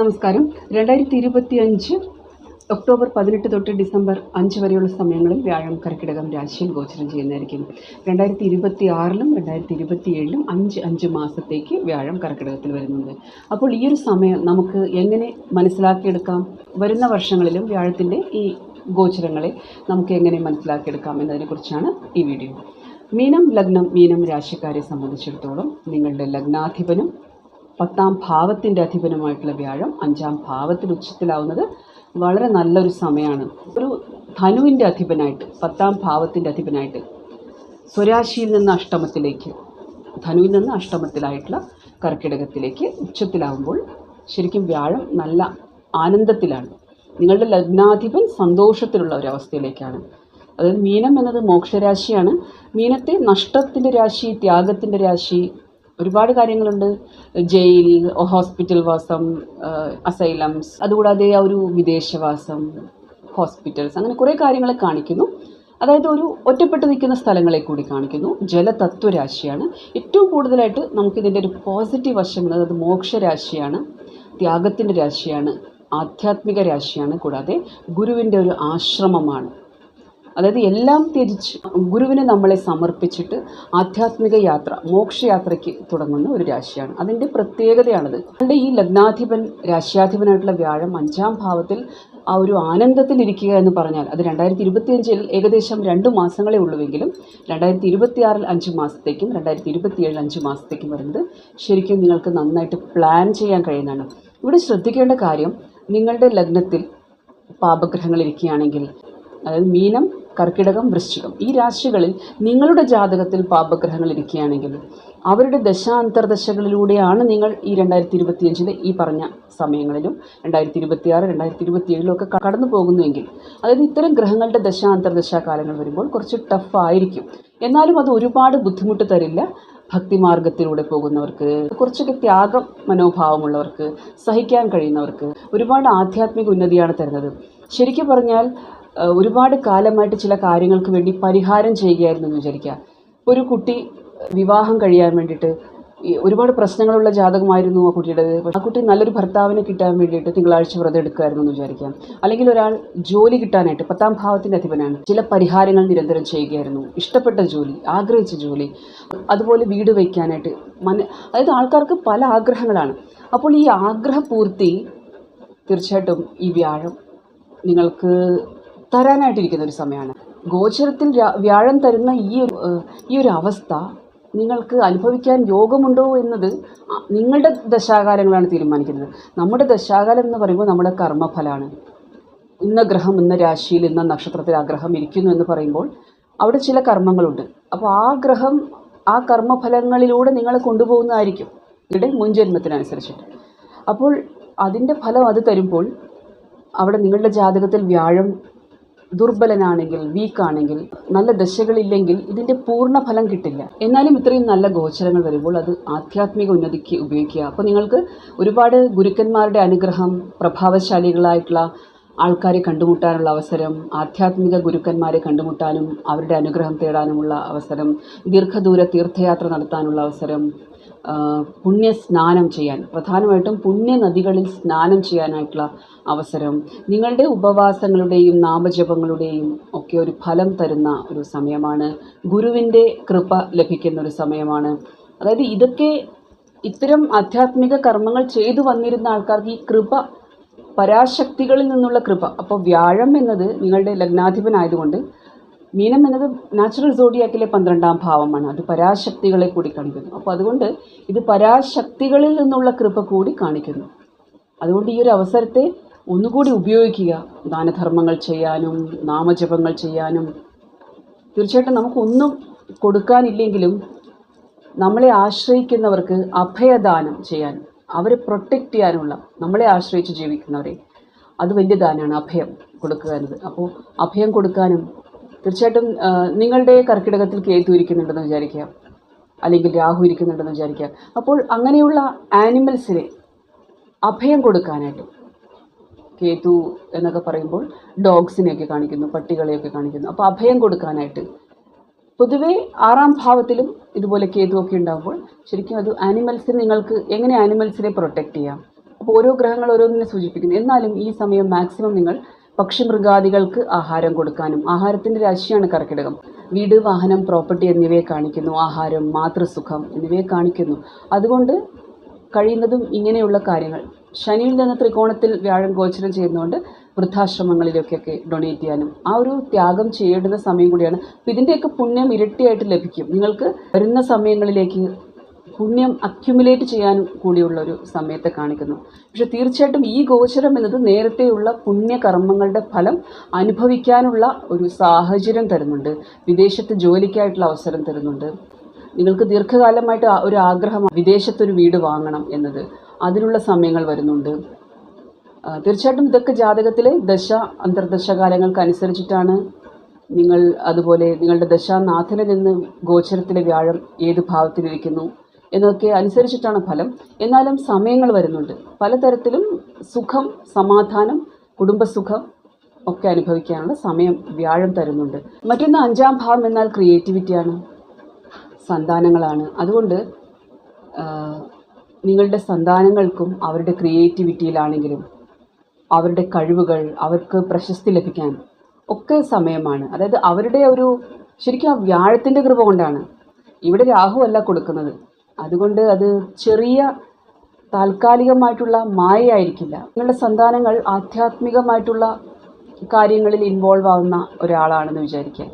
നമസ്കാരം. രണ്ടായിരത്തി ഇരുപത്തി അഞ്ച് ഒക്ടോബർ പതിനെട്ട് തൊട്ട് ഡിസംബർ അഞ്ച് വരെയുള്ള സമയങ്ങളിൽ വ്യാഴം കർക്കിടകം രാശിയിൽ ഗോചരം ചെയ്യുന്നതായിരിക്കും. രണ്ടായിരത്തി ഇരുപത്തി ആറിലും രണ്ടായിരത്തി ഇരുപത്തി ഏഴിലും അഞ്ച് അഞ്ച് മാസത്തേക്ക് വ്യാഴം കർക്കിടകത്തിൽ വരുന്നുണ്ട്. അപ്പോൾ ഈ ഒരു സമയം നമുക്ക് എങ്ങനെ മനസ്സിലാക്കിയെടുക്കാം? വരുന്ന വർഷങ്ങളിലും വ്യാഴത്തിന്റെ ഈ ഗോചരങ്ങളെ നമുക്ക് എങ്ങനെ മനസ്സിലാക്കിയെടുക്കാം എന്നതിനെക്കുറിച്ചാണ് ഈ വീഡിയോ. മീനം ലഗ്നം മീനം രാശിക്കാരെ സംബന്ധിച്ചിടത്തോളം നിങ്ങളുടെ ലഗ്നാധിപനും പത്താം ഭാവത്തിന്റെ അധിപനമായിട്ടുള്ള വ്യാഴം അഞ്ചാം ഭാവത്തിൽ ഉച്ചത്തിലാവുന്നത് വളരെ നല്ലൊരു സമയമാണ്. ഒരു ധനുവിന്റെ അധിപനായിട്ട് പത്താം ഭാവത്തിന്റെ അധിപനായിട്ട് സ്വരാശിയിൽ നിന്ന് അഷ്ടമത്തിലേക്ക് ധനുവിൽ നിന്ന് അഷ്ടമത്തിലായിട്ടുള്ള കർക്കിടകത്തിലേക്ക് ഉച്ചത്തിലാവുമ്പോൾ ശരിക്കും വ്യാഴം നല്ല ആനന്ദത്തിലാണ്. നിങ്ങളുടെ ലഗ്നാധിപൻ സന്തോഷത്തിലുള്ള ഒരവസ്ഥയിലേക്കാണ് അതായത് മീനം എന്നത് മോക്ഷരാശിയാണ്. മീനത്തെ നഷ്ടത്തിന്റെ രാശി ത്യാഗത്തിന്റെ രാശി ഒരുപാട് കാര്യങ്ങളുണ്ട്. ജയിൽ ഹോസ്പിറ്റൽ വാസം അസൈലംസ് അതുകൂടാതെ ആ ഒരു വിദേശവാസം ഹോസ്പിറ്റൽസ് അങ്ങനെ കുറേ കാര്യങ്ങളെ കാണിക്കുന്നു. അതായത് ഒരു ഒറ്റപ്പെട്ട് നിൽക്കുന്ന സ്ഥലങ്ങളെ കൂടി കാണിക്കുന്നു. ജലതത്വരാശിയാണ്. ഏറ്റവും കൂടുതലായിട്ട് നമുക്കിതിന്റെ ഒരു പോസിറ്റീവ് വശം അതായത് അത് മോക്ഷരാശിയാണ്. ത്യാഗത്തിന്റെ രാശിയാണ്. ആധ്യാത്മിക രാശിയാണ്. കൂടാതെ ഗുരുവിന്റെ ഒരു ആശ്രമമാണ്. അതായത് എല്ലാം തിരിച്ച് ഗുരുവിനെ നമ്മളെ സമർപ്പിച്ചിട്ട് ആധ്യാത്മിക യാത്ര മോക്ഷയാത്രയ്ക്ക് തുടങ്ങുന്ന ഒരു രാശിയാണ്. അതിന്റെ പ്രത്യേകതയാണത്. നമ്മുടെ ഈ ലഗ്നാധിപൻ രാശ്യാധിപനായിട്ടുള്ള വ്യാഴം അഞ്ചാം ഭാവത്തിൽ ആ ഒരു ആനന്ദത്തിലിരിക്കുക എന്ന് പറഞ്ഞാൽ അത് രണ്ടായിരത്തി ഇരുപത്തിയഞ്ചിൽ ഏകദേശം രണ്ട് മാസങ്ങളെ ഉള്ളുവെങ്കിലും രണ്ടായിരത്തി ഇരുപത്തിയാറിൽ അഞ്ച് മാസത്തേക്കും രണ്ടായിരത്തി ഇരുപത്തിയേഴിൽ അഞ്ച് മാസത്തേക്കും വരുന്നത് ശരിക്കും നിങ്ങൾക്ക് നന്നായിട്ട് പ്ലാൻ ചെയ്യാൻ കഴിയുന്നതാണ്. ഇവിടെ ശ്രദ്ധിക്കേണ്ട കാര്യം നിങ്ങളുടെ ലഗ്നത്തിൽ പാപഗ്രഹങ്ങൾ ഇരിക്കുകയാണെങ്കിൽ അതായത് മീനം കർക്കിടകം വൃശ്ചികം. ഈ രാശികളിൽ നിങ്ങളുടെ ജാതകത്തിൽ പാപഗ്രഹങ്ങൾ ഇരിക്കുകയാണെങ്കിൽ അവരുടെ ദശാന്തർദശകളിലൂടെയാണ് നിങ്ങൾ ഈ രണ്ടായിരത്തി ഇരുപത്തിയഞ്ചിലെ ഈ പറഞ്ഞ സമയങ്ങളിലും രണ്ടായിരത്തി ഇരുപത്തിയാറ് രണ്ടായിരത്തി ഇരുപത്തിയേഴിലും ഒക്കെ കടന്നു പോകുന്നുവെങ്കിൽ അതായത് ഇത്തരം ഗ്രഹങ്ങളുടെ ദശാന്തർദശ കാലങ്ങൾ വരുമ്പോൾ കുറച്ച് ടഫ് ആയിരിക്കും. എന്നാലും അത് ഒരുപാട് ബുദ്ധിമുട്ട് തരില്ല. ഭക്തിമാർഗത്തിലൂടെ പോകുന്നവർക്ക് കുറച്ചൊക്കെ ത്യാഗം മനോഭാവമുള്ളവർക്ക് സഹിക്കാൻ കഴിയുന്നവർക്ക് ഒരുപാട് ആധ്യാത്മിക ഉന്നതിയാണ് തരുന്നത്. ശരിക്കും പറഞ്ഞാൽ ഒരുപാട് കാലമായിട്ട് ചില കാര്യങ്ങൾക്ക് വേണ്ടി പരിഹാരം ചെയ്യുകയായിരുന്നു എന്ന് വിചാരിക്കുക. ഒരു കുട്ടി വിവാഹം കഴിയാൻ വേണ്ടിയിട്ട് ഒരുപാട് പ്രശ്നങ്ങളുള്ള ജാതകമായിരുന്നു ആ കുട്ടിയുടെ. ആ കുട്ടി നല്ലൊരു ഭർത്താവിനെ കിട്ടാൻ വേണ്ടിയിട്ട് തിങ്കളാഴ്ച വ്രതം എടുക്കുമായിരുന്നു എന്ന് വിചാരിക്കാം അല്ലെങ്കിൽ ഒരാൾ ജോലി കിട്ടാനായിട്ട് പത്താം ഭാവത്തിന്റെ അധിപനാണ്. ചില പരിഹാരങ്ങൾ നിരന്തരം ചെയ്യുകയായിരുന്നു. ഇഷ്ടപ്പെട്ട ജോലി ആഗ്രഹിച്ച ജോലി അതുപോലെ വീട് വയ്ക്കാനായിട്ട് മന അതായത് ആൾക്കാർക്ക് പല ആഗ്രഹങ്ങളാണ്. അപ്പോൾ ഈ ആഗ്രഹപൂർത്തി തീർച്ചയായിട്ടും ഈ വ്യാഴം നിങ്ങൾക്ക് തരാനായിട്ടിരിക്കുന്ന ഒരു സമയമാണ്. ഗോചരത്തിൽ വ്യാഴം തരുന്ന ഈ ഒരു ഈ ഒരു അവസ്ഥ നിങ്ങൾക്ക് അനുഭവിക്കാൻ യോഗമുണ്ടോ എന്നത് നിങ്ങളുടെ ദശാകാലങ്ങളാണ് തീരുമാനിക്കുന്നത്. നമ്മുടെ ദശാകാലം എന്ന് പറയുമ്പോൾ നമ്മുടെ കർമ്മഫലമാണ്. ഇന്ന ഗ്രഹം ഇന്ന രാശിയിൽ ഇന്ന നക്ഷത്രത്തിൽ ആ ഗ്രഹം ഇരിക്കുന്നു എന്ന് പറയുമ്പോൾ അവിടെ ചില കർമ്മങ്ങളുണ്ട്. അപ്പോൾ ആ ഗ്രഹം ആ കർമ്മഫലങ്ങളിലൂടെ നിങ്ങളെ കൊണ്ടുപോകുന്നതായിരിക്കും. ഇവിടെ മുൻജന്മത്തിനനുസരിച്ചിട്ട്. അപ്പോൾ അതിന്റെ ഫലം അത് തരുമ്പോൾ അവിടെ നിങ്ങളുടെ ജാതകത്തിൽ വ്യാഴം ദുർബലനാണെങ്കിൽ വീക്കാണെങ്കിൽ നല്ല ദശകളില്ലെങ്കിൽ ഇതിന്റെ പൂർണ ഫലം കിട്ടില്ല. എന്നാലും ഇത്രയും നല്ല ഗോചരങ്ങൾ വരുമ്പോൾ അത് ആധ്യാത്മിക ഉന്നതിക്ക് ഉപയോഗിക്കുക. അപ്പോൾ നിങ്ങൾക്ക് ഒരുപാട് ഗുരുക്കന്മാരുടെ അനുഗ്രഹം പ്രഭാവശാലികളായിട്ടുള്ള ആൾക്കാരെ കണ്ടുമുട്ടാനുള്ള അവസരം ആധ്യാത്മിക ഗുരുക്കന്മാരെ കണ്ടുമുട്ടാനും അവരുടെ അനുഗ്രഹം തേടാനുമുള്ള അവസരം ദീർഘദൂര തീർത്ഥയാത്ര നടത്താനുള്ള അവസരം പുണ്യ സ്നാനം ചെയ്യാൻ പ്രധാനമായിട്ടും പുണ്യ നദികളിൽ സ്നാനം ചെയ്യാനായിട്ടുള്ള അവസരം നിങ്ങളുടെ ഉപവാസങ്ങളുടെയും നാമജപങ്ങളുടെയും ഒക്കെ ഒരു ഫലം തരുന്ന ഒരു സമയമാണ്. ഗുരുവിന്റെ കൃപ ലഭിക്കുന്ന ഒരു സമയമാണ്. അതായത് ഇതൊക്കെ ഇത്തരം ആധ്യാത്മിക കർമ്മങ്ങൾ ചെയ്തു വന്നിരുന്ന ആൾക്കാർക്ക് ഈ കൃപ പരാശക്തികളിൽ നിന്നുള്ള കൃപ. അപ്പോൾ വ്യാഴം എന്നത് നിങ്ങളുടെ ലഗ്നാധിപനായതുകൊണ്ട് മീനം എന്നത് നാച്ചുറൽ സോഡിയാക്കിലെ പന്ത്രണ്ടാം ഭാവമാണ്. അത് പരാശക്തികളെ കൂടി കാണിക്കുന്നു. അപ്പോൾ അതുകൊണ്ട് ഇത് പരാശക്തികളിൽ നിന്നുള്ള കൃപ കൂടി കാണിക്കുന്നു. അതുകൊണ്ട് ഈ ഒരു അവസരത്തെ ഒന്നുകൂടി ഉപയോഗിക്കുക. ദാനധർമ്മങ്ങൾ ചെയ്യാനും നാമജപങ്ങൾ ചെയ്യാനും. തീർച്ചയായിട്ടും നമുക്കൊന്നും കൊടുക്കാനില്ലെങ്കിലും നമ്മളെ ആശ്രയിക്കുന്നവർക്ക് അഭയദാനം ചെയ്യാൻ അവരെ പ്രൊട്ടക്റ്റ് ചെയ്യാനുള്ള നമ്മളെ ആശ്രയിച്ച് ജീവിക്കുന്നവരെ. അത് വലിയ ദാനമാണ് അഭയം കൊടുക്കുക എന്നത്. അപ്പോൾ അഭയം കൊടുക്കാനും തീർച്ചയായിട്ടും നിങ്ങളുടെ കർക്കിടകത്തിൽ കേതു ഇരിക്കുന്നുണ്ടെന്ന് വിചാരിക്കുക അല്ലെങ്കിൽ രാഹു ഇരിക്കുന്നുണ്ടെന്ന് വിചാരിക്കുക. അപ്പോൾ അങ്ങനെയുള്ള ആനിമൽസിനെ അഭയം കൊടുക്കാനായിട്ട് കേതു എന്നൊക്കെ പറയുമ്പോൾ ഡോഗ്സിനെയൊക്കെ കാണിക്കുന്നു പട്ടികളെയൊക്കെ കാണിക്കുന്നു. അപ്പോൾ അഭയം കൊടുക്കാനായിട്ട് പൊതുവേ ആറാം ഭാവത്തിലും ഇതുപോലെ കേതു ഒക്കെ ഉണ്ടാകുമ്പോൾ ശരിക്കും അത് ആനിമൽസിന് നിങ്ങൾക്ക് എങ്ങനെ ആനിമൽസിനെ പ്രൊട്ടക്റ്റ് ചെയ്യാം? അപ്പോൾ ഓരോ ഗ്രഹങ്ങൾ ഓരോന്നിനെ സൂചിപ്പിക്കുന്നു. എന്നാലും ഈ സമയം മാക്സിമം നിങ്ങൾ പക്ഷിമൃഗാദികൾക്ക് ആഹാരം കൊടുക്കാനും ആഹാരത്തിന്റെ രാശിയാണ് കർക്കിടകം. വീട് വാഹനം പ്രോപ്പർട്ടി എന്നിവയെ കാണിക്കുന്നു. ആഹാരം മാതൃസുഖം എന്നിവയെ കാണിക്കുന്നു. അതുകൊണ്ട് കഴിയുന്നതും ഇങ്ങനെയുള്ള കാര്യങ്ങൾ. ശനിയിൽ നിന്ന് ത്രികോണത്തിൽ വ്യാഴം ഗോചരം ചെയ്യുന്നതുകൊണ്ട് വൃദ്ധാശ്രമങ്ങളിലേക്കൊക്കെ ഡൊണേറ്റ് ചെയ്യാനും ആ ഒരു ത്യാഗം ചെയ്യേണ്ടുന്ന സമയം കൂടിയാണ്. ഇതിന്റെയൊക്കെ പുണ്യം ഇരട്ടിയായിട്ട് ലഭിക്കും. നിങ്ങൾക്ക് വരുന്ന സമയങ്ങളിലേക്ക് പുണ്യം അക്യുമുലേറ്റ് ചെയ്യാൻ കൂടിയുള്ള ഒരു സമയത്തെ കാണിക്കുന്നു. പക്ഷെ തീർച്ചയായിട്ടും ഈ ഗോചരം എന്നത് നേരത്തെയുള്ള പുണ്യകർമ്മങ്ങളുടെ ഫലം അനുഭവിക്കാനുള്ള ഒരു സാഹചര്യം തരുന്നുണ്ട്. വിദേശത്ത് ജോലിക്കായിട്ടുള്ള അവസരം തരുന്നുണ്ട്. നിങ്ങൾക്ക് ദീർഘകാലമായിട്ട് ഒരു ആഗ്രഹം വിദേശത്തൊരു വീട് വാങ്ങണം എന്നത് അതിനുള്ള സമയങ്ങൾ വരുന്നുണ്ട്. തീർച്ചയായിട്ടും ഇതൊക്കെ ജാതകത്തിലെ ദശ അന്തർദശകാലങ്ങൾക്ക് അനുസരിച്ചിട്ടാണ് നിങ്ങൾ അതുപോലെ നിങ്ങളുടെ ദശാനാഥനിൽ നിന്ന് ഗോചരത്തിലെ വ്യാഴം ഏത് ഭാവത്തിലിരിക്കുന്നു? എന്നൊക്കെ അനുസരിച്ചിട്ടാണ് ഫലം. എന്നാലും സമയങ്ങൾ വരുന്നുണ്ട്. പലതരത്തിലും സുഖം സമാധാനം കുടുംബസുഖം ഒക്കെ അനുഭവിക്കാനുള്ള സമയം വ്യാഴം തരുന്നുണ്ട്. മറ്റൊന്ന് അഞ്ചാം ഭാവം എന്നാൽ ക്രിയേറ്റിവിറ്റിയാണ് സന്താനങ്ങളാണ്. അതുകൊണ്ട് നിങ്ങളുടെ സന്താനങ്ങൾക്കും അവരുടെ ക്രിയേറ്റിവിറ്റിയിലാണെങ്കിലും അവരുടെ കഴിവുകൾ അവർക്ക് പ്രശസ്തി ലഭിക്കാൻ ഒക്കെ സമയമാണ്. അതായത് അവരുടെ ഒരു ശരിക്കും ആ വ്യാഴത്തിന്റെ കൃപ കൊണ്ടാണ്. ഇവിടെ രാഹു അല്ല കൊടുക്കുന്നത്. അതുകൊണ്ട് അത് ചെറിയ താൽക്കാലികമായിട്ടുള്ള മായയായിരിക്കില്ല. നിങ്ങളുടെ സന്താനങ്ങൾ ആധ്യാത്മികമായിട്ടുള്ള കാര്യങ്ങളിൽ ഇൻവോൾവ് ആവുന്ന ഒരാളാണെന്ന് വിചാരിക്കുക.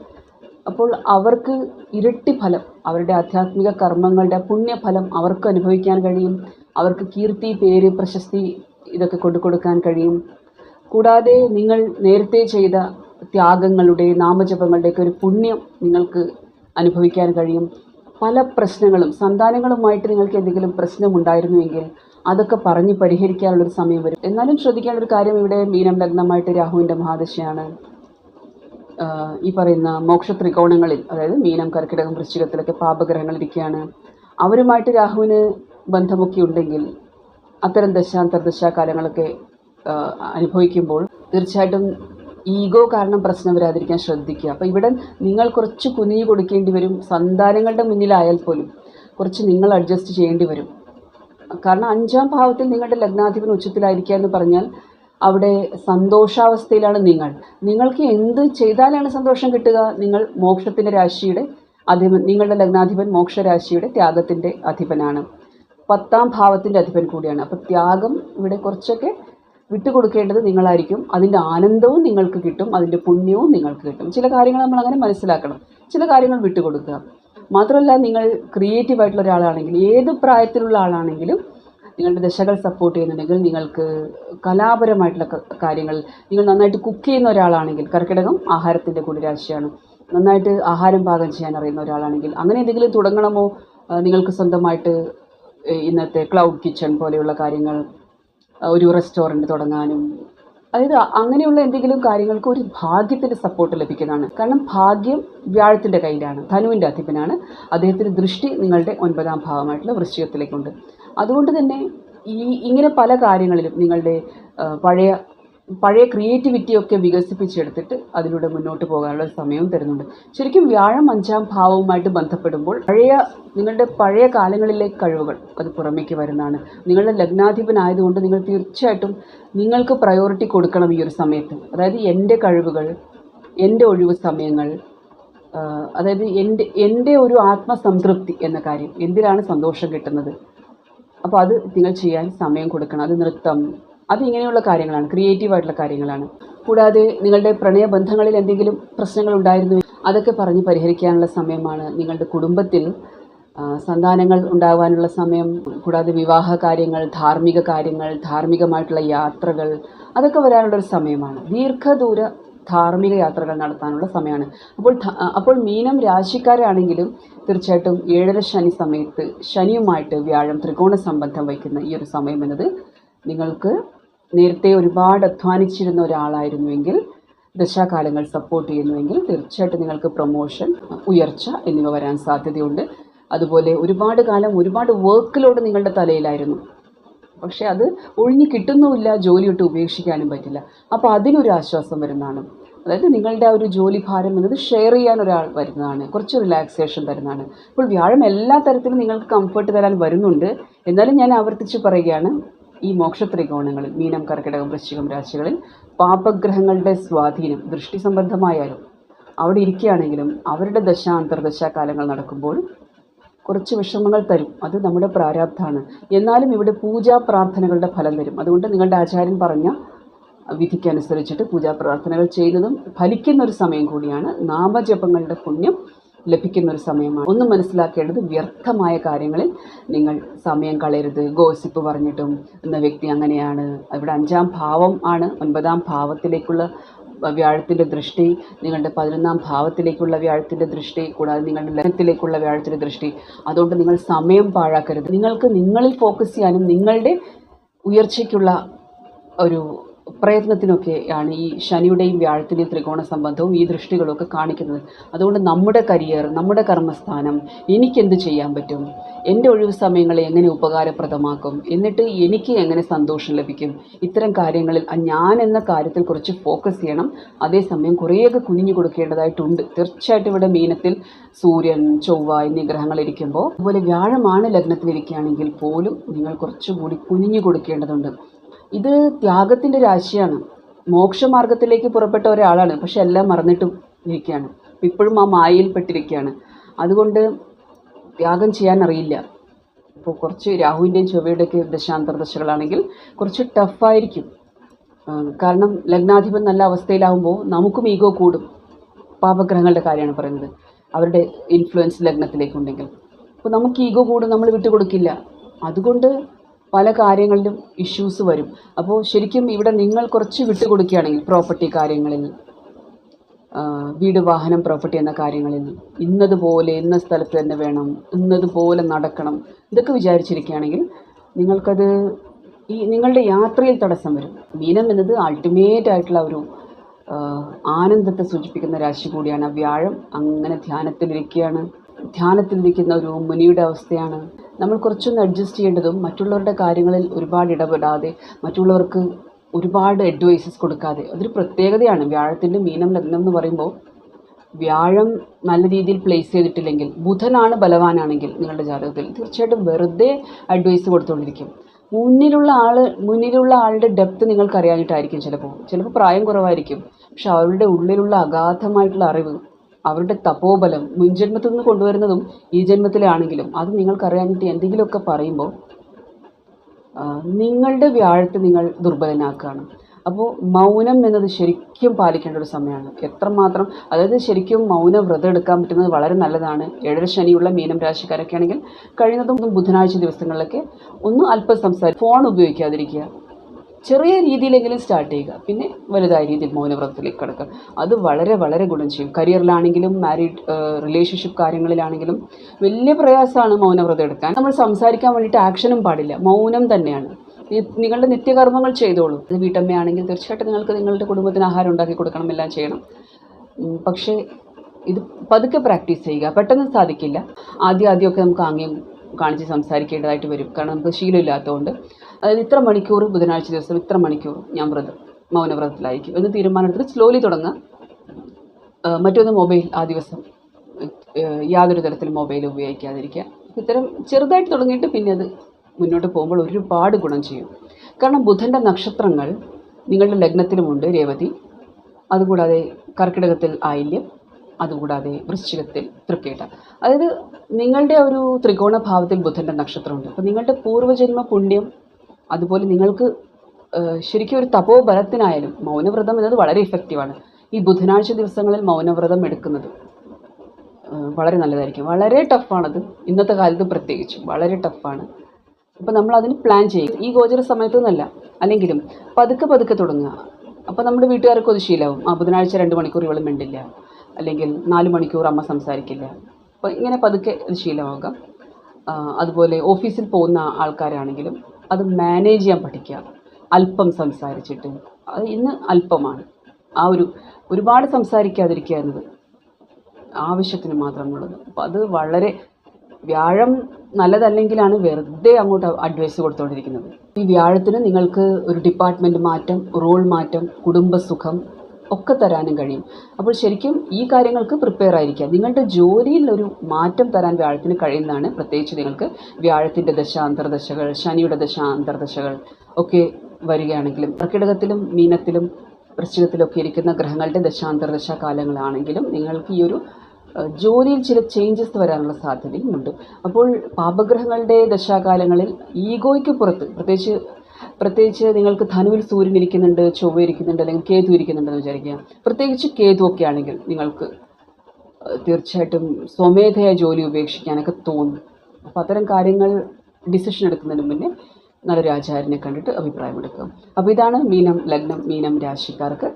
അപ്പോൾ അവർക്ക് ഇരട്ടി ഫലം അവരുടെ ആധ്യാത്മിക കർമ്മങ്ങളുടെ പുണ്യഫലം അവർക്ക് അനുഭവിക്കാൻ കഴിയും. അവർക്ക് കീർത്തി പേര് പ്രശസ്തി ഇതൊക്കെ കൊണ്ടു കൊടുക്കാൻ കഴിയും. കൂടാതെ നിങ്ങൾ നേരത്തെ ചെയ്ത ത്യാഗങ്ങളുടെ നാമജപങ്ങളുടെയൊക്കെ ഒരു പുണ്യം നിങ്ങൾക്ക് അനുഭവിക്കാൻ കഴിയും. പല പ്രശ്നങ്ങളും സന്താനങ്ങളുമായിട്ട് നിങ്ങൾക്ക് എന്തെങ്കിലും പ്രശ്നമുണ്ടായിരുന്നുവെങ്കിൽ അതൊക്കെ പറഞ്ഞ് പരിഹരിക്കാനുള്ളൊരു സമയം വരും. എന്നാലും ശ്രദ്ധിക്കേണ്ട ഒരു കാര്യം ഇവിടെ മീനം ലഗ്നമായിട്ട് രാഹുവിന്റെ മഹാദശയാണ്. ഈ പറയുന്ന മോക്ഷ ത്രികോണങ്ങളിൽ അതായത് മീനം കർക്കിടകം വൃശ്ചികത്തിലൊക്കെ പാപഗ്രഹങ്ങൾ ഇരിക്കുകയാണ് അവരുമായിട്ട് രാഹുവിന് ബന്ധമൊക്കെ ഉണ്ടെങ്കിൽ അത്തരം ദശാന്തർദശാ കാലങ്ങളൊക്കെ അനുഭവിക്കുമ്പോൾ തീർച്ചയായിട്ടും ഈഗോ കാരണം പ്രശ്നം വരാതിരിക്കാൻ ശ്രദ്ധിക്കുക. അപ്പോൾ ഇവിടെ നിങ്ങൾ കുറച്ച് കുനിഞ്ഞു കൊടുക്കേണ്ടി വരും. സന്താനങ്ങളുടെ മുന്നിലായാൽ പോലും കുറച്ച് നിങ്ങൾ അഡ്ജസ്റ്റ് ചെയ്യേണ്ടി വരും. കാരണം അഞ്ചാം ഭാവത്തിൽ നിങ്ങളുടെ ലഗ്നാധിപൻ ഉച്ചത്തിലായിരിക്കുക എന്ന് പറഞ്ഞാൽ അവിടെ സന്തോഷാവസ്ഥയിലാണ് നിങ്ങൾ. നിങ്ങൾക്ക് എന്ത് ചെയ്താലാണ് സന്തോഷം കിട്ടുക? നിങ്ങൾ മോക്ഷത്തിന്റെ രാശിയുടെ അധിപൻ നിങ്ങളുടെ ലഗ്നാധിപൻ മോക്ഷരാശിയുടെ ത്യാഗത്തിന്റെ അധിപനാണ്. പത്താം ഭാവത്തിന്റെ അധിപൻ കൂടിയാണ്. അപ്പോൾ ത്യാഗം ഇവിടെ കുറച്ചൊക്കെ വിട്ടുകൊടുക്കേണ്ടത് നിങ്ങളായിരിക്കും. അതിന്റെ ആനന്ദവും നിങ്ങൾക്ക് കിട്ടും. അതിന്റെ പുണ്യവും നിങ്ങൾക്ക് കിട്ടും. ചില കാര്യങ്ങൾ നമ്മൾ അങ്ങനെ മനസ്സിലാക്കണം. ചില കാര്യങ്ങൾ വിട്ടുകൊടുക്കുക. മാത്രമല്ല നിങ്ങൾ ക്രിയേറ്റീവായിട്ടുള്ള ഒരാളാണെങ്കിൽ ഏത് പ്രായത്തിലുള്ള ആളാണെങ്കിലും നിങ്ങളുടെ ദശകൾ സപ്പോർട്ട് ചെയ്യുന്നുണ്ടെങ്കിൽ നിങ്ങൾക്ക് കലാപരമായിട്ടുള്ള കാര്യങ്ങൾ നിങ്ങൾ നന്നായിട്ട് കുക്ക് ചെയ്യുന്ന ഒരാളാണെങ്കിൽ കർക്കിടകം ആഹാരത്തിന്റെ കൂടി രാശിയാണ് നന്നായിട്ട് ആഹാരം പാകം ചെയ്യാൻ അറിയുന്ന ഒരാളാണെങ്കിൽ അങ്ങനെ എന്തെങ്കിലും തുടങ്ങണമോ? നിങ്ങൾക്ക് സ്വന്തമായിട്ട് ഇന്നത്തെ ക്ലൗഡ് കിച്ചൺ പോലെയുള്ള കാര്യങ്ങൾ ഒരു റെസ്റ്റോറന്റ് തുടങ്ങാനും. അതായത് അങ്ങനെയുള്ള എന്തെങ്കിലും കാര്യങ്ങൾക്ക് ഒരു ഭാഗ്യത്തിന്റെ സപ്പോർട്ട് ലഭിക്കുന്നതാണ്. കാരണം ഭാഗ്യം വ്യാഴത്തിന്റെ കയ്യിലാണ് ധനുവിന്റെ അധിപനാണ്. അദ്ദേഹത്തിന്റെ ദൃഷ്ടി നിങ്ങളുടെ ഒൻപതാം ഭാവമായിട്ടുള്ള വൃശ്ചികത്തിലേക്കുണ്ട്. അതുകൊണ്ട് തന്നെ ഈ ഇങ്ങനെ പല കാര്യങ്ങളിലും നിങ്ങളുടെ പഴയ പഴയ ക്രിയേറ്റിവിറ്റിയൊക്കെ വികസിപ്പിച്ചെടുത്തിട്ട് അതിലൂടെ മുന്നോട്ട് പോകാനുള്ള സമയവും തരുന്നുണ്ട്. ശരിക്കും വ്യാഴം അഞ്ചാം ഭാവവുമായിട്ട് ബന്ധപ്പെടുമ്പോൾ പഴയ നിങ്ങളുടെ പഴയ കാലങ്ങളിലെ കഴിവുകൾ അത് പുറമേക്ക് വരുന്നതാണ്. നിങ്ങളുടെ ലഗ്നാധിപനായതുകൊണ്ട് നിങ്ങൾ തീർച്ചയായിട്ടും നിങ്ങൾക്ക് പ്രയോറിറ്റി കൊടുക്കണം ഈ ഒരു സമയത്ത്. അതായത് എന്റെ കഴിവുകൾ എന്റെ ഒഴിവ് സമയങ്ങൾ അതായത് എന്റെ എന്റെ ഒരു ആത്മസംതൃപ്തി എന്ന കാര്യം. എന്തിനാണ് സന്തോഷം കിട്ടുന്നത്? അപ്പോൾ അത് നിങ്ങൾ ചെയ്യാൻ സമയം കൊടുക്കണം. അത് നൃത്തം അത് ഇങ്ങനെയുള്ള കാര്യങ്ങളാണ് ക്രിയേറ്റീവ് ആയിട്ടുള്ള കാര്യങ്ങളാണ്. കൂടാതെ നിങ്ങളുടെ പ്രണയബന്ധങ്ങളിൽ എന്തെങ്കിലും പ്രശ്നങ്ങൾ ഉണ്ടായിരുന്നു അതൊക്കെ പറഞ്ഞ് പരിഹരിക്കാനുള്ള സമയമാണ് നിങ്ങളുടെ കുടുംബത്തിൽ സന്താനങ്ങൾ ഉണ്ടാകാനുള്ള സമയം കൂടാതെ വിവാഹ കാര്യങ്ങൾ ധാർമ്മിക കാര്യങ്ങൾ ധാർമ്മികമായിട്ടുള്ള യാത്രകൾ അതൊക്കെ വരാനുള്ള ഒരു സമയമാണ്. ദീർഘദൂര ധാർമ്മിക യാത്രകൾ നടത്താനുള്ള സമയമാണ്. അപ്പോൾ അപ്പോൾ മീനം രാശിക്കാരാണെങ്കിലും തീർച്ചയായിട്ടും ഏഴര ശനി സമയത്ത് ശനിയുമായിട്ട് വ്യാഴം ത്രികോണ സംബന്ധം വയ്ക്കുന്ന ഈ ഒരു സമയം എന്നത് നിങ്ങൾക്ക് നേരത്തെ ഒരുപാട് അധ്വാനിച്ചിരുന്ന ഒരാളായിരുന്നുവെങ്കിൽ ദശാകാലങ്ങൾ സപ്പോർട്ട് ചെയ്യുന്നുവെങ്കിൽ തീർച്ചയായിട്ടും നിങ്ങൾക്ക് പ്രൊമോഷൻ ഉയർച്ച എന്നിവ വരാൻ സാധ്യതയുണ്ട്. അതുപോലെ ഒരുപാട് കാലം ഒരുപാട് വർക്ക് ലോഡ് നിങ്ങളുടെ തലയിലായിരുന്നു. പക്ഷെ അത് ഒഴിഞ്ഞു കിട്ടുന്നുമില്ല ജോലിയൊട്ട് ഉപേക്ഷിക്കാനും പറ്റില്ല. അപ്പോൾ അതിനൊരു ആശ്വാസം വരുന്നതാണ്. അതായത് നിങ്ങളുടെ ആ ഒരു ജോലി ഭാരം എന്നത് ഷെയർ ചെയ്യാൻ ഒരാൾ വരുന്നതാണ്. കുറച്ച് റിലാക്സേഷൻ തരുന്നതാണ്. അപ്പോൾ വ്യാഴം എല്ലാ തരത്തിലും നിങ്ങൾക്ക് കംഫർട്ട് തരാൻ വരുന്നുണ്ട്. എന്നാലും ഞാൻ ആവർത്തിച്ച് പറയുകയാണ് ഈ മോക്ഷ ത്രികോണങ്ങളിൽ മീനം കർക്കിടകം വൃശ്ചികം രാശികളിൽ പാപഗ്രഹങ്ങളുടെ സ്വാധീനം ദൃഷ്ടി സംബന്ധമായാലും അവിടെ ഇരിക്കുകയാണെങ്കിലും അവരുടെ ദശ അന്തർദശ കാലങ്ങൾ നടക്കുമ്പോൾ കുറച്ച് വിഷമങ്ങൾ തരും. അത് നമ്മുടെ പ്രാരാബ്ധമാണ് എന്നാലും ഇവിടെ പൂജാ പ്രാർത്ഥനകളുടെ ഫലം തരും. അതുകൊണ്ട് നിങ്ങളുടെ ആചാര്യൻ പറഞ്ഞ വിധിക്കനുസരിച്ചിട്ട് പൂജാ പ്രാർത്ഥനകൾ ചെയ്യുന്നതും ഫലിക്കുന്ന ഒരു സമയം കൂടിയാണ് നാമജപങ്ങളുടെ പുണ്യം. ലഭിക്കുന്ന ഒരു സമയമാണ്. ഒന്നും മനസ്സിലാക്കേണ്ടത് വ്യർത്ഥമായ കാര്യങ്ങളിൽ നിങ്ങൾ സമയം കളയരുത്. ഗോസിപ്പ് പറഞ്ഞിട്ടും എന്ന വ്യക്തി അങ്ങനെയാണ്. ഇവിടെ അഞ്ചാം ഭാവം ആണ്. ഒൻപതാം ഭാവത്തിലേക്കുള്ള വ്യാഴത്തിന്റെ ദൃഷ്ടി നിങ്ങളുടെ പതിനൊന്നാം ഭാവത്തിലേക്കുള്ള വ്യാഴത്തിന്റെ ദൃഷ്ടി കൂടാതെ നിങ്ങളുടെ ലഗ്നത്തിലേക്കുള്ള വ്യാഴത്തിന്റെ ദൃഷ്ടി. അതുകൊണ്ട് നിങ്ങൾ സമയം പാഴാക്കരുത്. നിങ്ങൾക്ക് നിങ്ങളിൽ ഫോക്കസ് ചെയ്യാനും നിങ്ങളുടെ ഉയർച്ചയ്ക്കുള്ള ഒരു പ്രയത്നത്തിനൊക്കെയാണ് ഈ ശനിയുടെയും വ്യാഴത്തിന്റെയും ത്രികോണ സംബന്ധവും ഈ ദൃഷ്ടികളൊക്കെ കാണിക്കുന്നത്. അതുകൊണ്ട് നമ്മുടെ കരിയർ നമ്മുടെ കർമ്മസ്ഥാനം എനിക്കെന്ത് ചെയ്യാൻ പറ്റും? എന്റെ ഒഴിവ് സമയങ്ങളെ എങ്ങനെ ഉപകാരപ്രദമാക്കും? എന്നിട്ട് എനിക്ക് എങ്ങനെ സന്തോഷം ലഭിക്കും? ഇത്തരം കാര്യങ്ങളിൽ ഞാൻ എന്ന കാര്യത്തിൽ കുറച്ച് ഫോക്കസ് ചെയ്യണം. അതേസമയം കുറേയൊക്കെ കുനിഞ്ഞു കൊടുക്കേണ്ടതായിട്ടുണ്ട്. തീർച്ചയായിട്ടും ഇവിടെ മീനത്തിൽ സൂര്യൻ ചൊവ്വ എന്നീ ഗ്രഹങ്ങൾ ഇരിക്കുമ്പോൾ അതുപോലെ വ്യാഴമാണ് ലഗ്നത്തിലിരിക്കുകയാണെങ്കിൽ പോലും നിങ്ങൾ കുറച്ചുകൂടി കുനിഞ്ഞു കൊടുക്കേണ്ടതുണ്ട്. ഇത് ത്യാഗത്തിന്റെ രാശിയാണ്. മോക്ഷമാർഗത്തിലേക്ക് പുറപ്പെട്ട ഒരാളാണ്. പക്ഷെ എല്ലാം മറന്നിട്ടും ഇരിക്കുകയാണ്. ഇപ്പോഴും ആ മായയിൽ പെട്ടിരിക്കുകയാണ്. അതുകൊണ്ട് ത്യാഗം ചെയ്യാൻ അറിയില്ല. ഇപ്പോൾ കുറച്ച് രാഹുവിന്റെയും ചൊവ്വയുടെയൊക്കെ ദശാന്തർദശകളാണെങ്കിൽ കുറച്ച് ടഫായിരിക്കും കാരണം ലഗ്നാധിപൻ നല്ല അവസ്ഥയിലാവുമ്പോൾ നമുക്കും ഈഗോ കൂടും. പാപഗ്രഹങ്ങളുടെ കാര്യമാണ് പറയുന്നത്. അവരുടെ ഇൻഫ്ലുവൻസ് ലഗ്നത്തിലേക്കുണ്ടെങ്കിൽ. അപ്പോൾ നമുക്ക് ഈഗോ കൂടും നമ്മൾ വിട്ടുകൊടുക്കില്ല. അതുകൊണ്ട് പല കാര്യങ്ങളിലും ഇഷ്യൂസ് വരും. അപ്പോൾ ശരിക്കും ഇവിടെ നിങ്ങൾ കുറച്ച് വിട്ടുകൊടുക്കുകയാണെങ്കിൽ പ്രോപ്പർട്ടി കാര്യങ്ങളിൽ വീട് വാഹനം പ്രോപ്പർട്ടി എന്ന കാര്യങ്ങളിൽ ഇന്നതുപോലെ ഇന്ന സ്ഥലത്ത് തന്നെ വേണം ഇന്നതുപോലെ നടക്കണം ഇതൊക്കെ വിചാരിച്ചിരിക്കുകയാണെങ്കിൽ നിങ്ങൾക്കത് ഈ നിങ്ങളുടെ യാത്രയിൽ തടസ്സം വരും. മീനം എന്നത് അൾട്ടിമേറ്റ് ആയിട്ടുള്ള ഒരു ആനന്ദത്തെ സൂചിപ്പിക്കുന്ന രാശി കൂടിയാണ്. വ്യാഴം അങ്ങനെ ധ്യാനത്തിലിരിക്കുകയാണ്. ധ്യാനത്തിലിരിക്കുന്ന ഒരു മുനിയുടെ അവസ്ഥയാണ്. നമ്മൾ കുറച്ചൊന്ന് അഡ്ജസ്റ്റ് ചെയ്യേണ്ടതും മറ്റുള്ളവരുടെ കാര്യങ്ങളിൽ ഒരുപാട് ഇടപെടാതെ മറ്റുള്ളവർക്ക് ഒരുപാട് അഡ്വൈസസ് കൊടുക്കാതെ. അതൊരു പ്രത്യേകതയാണ്. വ്യാഴത്തിന്റെ മീനം ലഗ്നം എന്ന് പറയുമ്പോൾ വ്യാഴം നല്ല രീതിയിൽ പ്ലേസ് ചെയ്തിട്ടില്ലെങ്കിൽ ബുധനാണ് ബലവാനാണെങ്കിൽ നിങ്ങളുടെ ജാതകത്തിൽ തീർച്ചയായിട്ടും വെറുതെ അഡ്വൈസ് കൊടുത്തുകൊണ്ടിരിക്കും. മുന്നിലുള്ള ആൾ മുന്നിലുള്ള ആളുടെ ഡെപ്ത് നിങ്ങൾക്ക് അറിയാനായിട്ടായിരിക്കും ചിലപ്പോൾ. ചിലപ്പോൾ പ്രായം കുറവായിരിക്കും. പക്ഷെ അവരുടെ ഉള്ളിലുള്ള അഗാധമായിട്ടുള്ള അറിവ് അവരുടെ തപോബലം മുൻജന്മത്തിൽ നിന്ന് കൊണ്ടുവരുന്നതും ഈ ജന്മത്തിലാണെങ്കിലും അത് നിങ്ങൾക്കറിയാനിട്ട് എന്തെങ്കിലുമൊക്കെ പറയുമ്പോൾ നിങ്ങളുടെ വ്യാഴത്തെ നിങ്ങൾ ദുർബലനാക്കുകയാണ്. അപ്പോൾ മൗനം എന്നത് ശരിക്കും പാലിക്കേണ്ട ഒരു സമയമാണ്. എത്രമാത്രം അതായത് ശരിക്കും മൗന വ്രതം എടുക്കാൻ പറ്റുന്നത് വളരെ നല്ലതാണ്. ഏഴര ശനിയുള്ള മീനം രാശിക്കാരൊക്കെ ആണെങ്കിൽ കഴിയുന്നതും ബുധനാഴ്ച ദിവസങ്ങളിലൊക്കെ ഒന്ന് അല്പം സംസാരിക്കും ഫോൺ ഉപയോഗിക്കാതിരിക്കുക. ചെറിയ രീതിയിലെങ്കിലും സ്റ്റാർട്ട് ചെയ്യുക. പിന്നെ വലുതായ രീതിയിൽ മൗനവ്രതത്തിലേക്ക് കിടക്കുക. അത് വളരെ വളരെ ഗുണം ചെയ്യും. കരിയറിലാണെങ്കിലും മാരീഡ് റിലേഷൻഷിപ്പ് കാര്യങ്ങളിലാണെങ്കിലും വലിയ പ്രയാസമാണ് മൗനവ്രതം എടുക്കാൻ. നമ്മൾ സംസാരിക്കാൻ വേണ്ടിയിട്ട് ആക്ഷനും പാടില്ല. മൗനം തന്നെയാണ്. നിങ്ങളുടെ നിത്യകർമ്മങ്ങൾ ചെയ്തോളൂ. വീട്ടമ്മയാണെങ്കിൽ തീർച്ചയായിട്ടും നിങ്ങൾക്ക് നിങ്ങളുടെ കുടുംബത്തിന് ആഹാരം ഉണ്ടാക്കി കൊടുക്കണം എല്ലാം ചെയ്യണം. പക്ഷേ ഇത് പതുക്കെ പ്രാക്ടീസ് ചെയ്യുക. പെട്ടെന്ന് സാധിക്കില്ല. ആദ്യം ആദ്യമൊക്കെ നമുക്ക് ആംഗ്യം കാണിച്ച് സംസാരിക്കേണ്ടതായിട്ട് വരും. കാരണം നമുക്ക് ശീലമില്ലാത്തതുകൊണ്ട് അതായത് ഇത്ര മണിക്കൂർ ബുധനാഴ്ച ദിവസം ഇത്ര മണിക്കൂർ ഞാൻ വ്രതം മൗനവ്രതത്തിലായിരിക്കും എന്ന് തീരുമാനമെടുത്തിട്ട് സ്ലോലി തുടങ്ങുക. മറ്റൊന്ന് മൊബൈൽ ആ ദിവസം യാതൊരു തരത്തിലും മൊബൈൽ ഉപയോഗിക്കാതിരിക്കുക. ഇത്തരം ചെറുതായിട്ട് തുടങ്ങിയിട്ട് പിന്നെ അത് മുന്നോട്ട് പോകുമ്പോൾ ഒരുപാട് ഗുണം ചെയ്യും. കാരണം ബുധന്റെ നക്ഷത്രങ്ങൾ നിങ്ങളുടെ ലഗ്നത്തിലുമുണ്ട് രേവതി. അതുകൂടാതെ കർക്കിടകത്തിൽ ആയില്യം അതുകൂടാതെ വൃശ്ചികത്തിൽ തൃക്കേട്ട അതായത് നിങ്ങളുടെ ഒരു ത്രികോണ ഭാവത്തിൽ ബുധന്റെ നക്ഷത്രമുണ്ട്. അപ്പോൾ നിങ്ങളുടെ പൂർവജന്മ പുണ്യം അതുപോലെ നിങ്ങൾക്ക് ശരിക്കും ഒരു തപോബലത്തിനായാലും മൗനവ്രതം എന്നത് വളരെ ഇഫക്റ്റീവാണ് ഈ ബുധനാഴ്ച ദിവസങ്ങളിൽ മൗനവ്രതം എടുക്കുന്നത് വളരെ നല്ലതായിരിക്കും. വളരെ ടഫാണത് ഇന്നത്തെ കാലത്ത് പ്രത്യേകിച്ച് വളരെ ടഫാണ് അപ്പോൾ നമ്മൾ അതിന് പ്ലാൻ ചെയ്യുക ഈ ഗോചര സമയത്ത് നിന്നല്ല അല്ലെങ്കിലും പതുക്കെ പതുക്കെ തുടങ്ങുക. അപ്പോൾ നമ്മുടെ വീട്ടുകാർക്ക് ഒരു ശീലാവും ആ ബുധനാഴ്ച രണ്ട് മണിക്കൂർ ഇവളും മിണ്ടില്ല. അല്ലെങ്കിൽ നാല് മണിക്കൂർ അമ്മ സംസാരിക്കില്ല. അപ്പോൾ ഇങ്ങനെ പതുക്കെ ഒരു ശീലമാകാം അതുപോലെ ഓഫീസിൽ പോകുന്ന ആൾക്കാരാണെങ്കിലും അത് മാനേജ് ചെയ്യാൻ പഠിക്കുക. അല്പം സംസാരിച്ചിട്ട്. അത് ഇന്ന് അല്പമാണ്. ആ ഒരു ഒരുപാട് സംസാരിക്കാതിരിക്കുക എന്നത് ആവശ്യത്തിന് മാത്രമുള്ളത്. അപ്പോൾ അത് വളരെ വ്യാഴം നല്ലതല്ലെങ്കിലാണ് വെറുതെ അങ്ങോട്ട് അഡ്വൈസ് കൊടുത്തുകൊണ്ടിരിക്കുന്നത് ഈ വ്യാഴത്തിന് നിങ്ങൾക്ക് ഒരു ഡിപ്പാർട്ട്മെന്റ് മാറ്റം റോൾ മാറ്റം കുടുംബസുഖം ഒക്കെ തരാനും കഴിയും. അപ്പോൾ ശരിക്കും ഈ കാര്യങ്ങൾക്ക് പ്രിപ്പയർ ആയിരിക്കുക നിങ്ങളുടെ ജോലിയിൽ ഒരു മാറ്റം തരാൻ വ്യാഴത്തിന് കഴിയുന്നതാണ് പ്രത്യേകിച്ച് നിങ്ങൾക്ക് വ്യാഴത്തിന്റെ ദശ അന്തർദശകൾ ശനിയുടെ ദശ അന്തർദശകൾ ഒക്കെ വരികയാണെങ്കിലും കർക്കിടകത്തിലും മീനത്തിലും വൃശ്ചികത്തിലൊക്കെ ഇരിക്കുന്ന ഗ്രഹങ്ങളുടെ ദശാന്തർദശ കാലങ്ങളാണെങ്കിലും നിങ്ങൾക്ക് ഈ ഒരു ജോലിയിൽ ചില ചേഞ്ചസ് വരാനുള്ള സാധ്യതയും ഉണ്ട് അപ്പോൾ പാപഗ്രഹങ്ങളുടെ ദശാകാലങ്ങളിൽ ഈഗോയ്ക്ക് പുറത്ത് പ്രത്യേകിച്ച് പ്രത്യേകിച്ച് നിങ്ങൾക്ക് ധനുവിൽ സൂര്യൻ ഇരിക്കുന്നുണ്ട് ചൊവ്വ ഇരിക്കുന്നുണ്ട് അല്ലെങ്കിൽ കേതു ഇരിക്കുന്നുണ്ടെന്ന് വിചാരിക്കുക. പ്രത്യേകിച്ച് കേതു ഒക്കെ ആണെങ്കിൽ നിങ്ങൾക്ക് തീർച്ചയായിട്ടും സ്വമേധയ ജോലി ഉപേക്ഷിക്കാനൊക്കെ തോന്നും. അപ്പോൾ അത്തരം കാര്യങ്ങൾ ഡിസിഷൻ എടുക്കുന്നതിന് മുന്നേ നല്ലൊരു ആചാര്യനെ കണ്ടിട്ട് അഭിപ്രായമെടുക്കുക അപ്പോൾ ഇതാണ് മീനം ലഗ്നം മീനം രാശിക്കാർക്ക്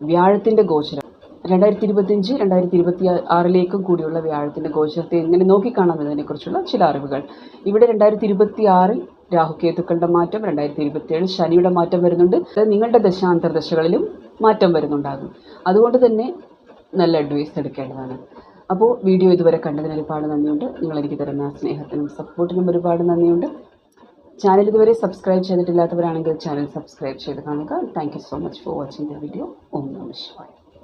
വ്യാഴത്തിന്റെ ഗോചരം. രണ്ടായിരത്തി ഇരുപത്തിയഞ്ച് രണ്ടായിരത്തി ഇരുപത്തി ആറിലേക്കും കൂടിയുള്ള വ്യാഴത്തിന്റെ ഗോചരത്തെ എങ്ങനെ നോക്കിക്കാണാം എന്നതിനെക്കുറിച്ചുള്ള ചില അറിവുകൾ. ഇവിടെ രണ്ടായിരത്തി ഇരുപത്തി ആറിൽ രാഹുകേതുക്കളുടെ മാറ്റം രണ്ടായിരത്തി ഇരുപത്തിയേഴ് ശനിയുടെ മാറ്റം വരുന്നുണ്ട്. നിങ്ങളുടെ ദശാന്തർദശകളിലും മാറ്റം വരുന്നുണ്ടാകും. അതുകൊണ്ട് തന്നെ നല്ല അഡ്വൈസ് എടുക്കേണ്ടതാണ്. അപ്പോൾ വീഡിയോ ഇതുവരെ കണ്ടതിന് ഒരുപാട് നന്ദിയുണ്ട്. നിങ്ങൾ എനിക്ക് തരുന്ന സ്നേഹത്തിനും സപ്പോർട്ടിനും ഒരുപാട് നന്ദിയുണ്ട്. ചാനൽ ഇതുവരെ സബ്സ്ക്രൈബ് ചെയ്തിട്ടില്ലാത്തവരാണെങ്കിൽ ചാനൽ സബ്സ്ക്രൈബ് ചെയ്ത് കാണുക. Thank so much for watching the video ഓം നമ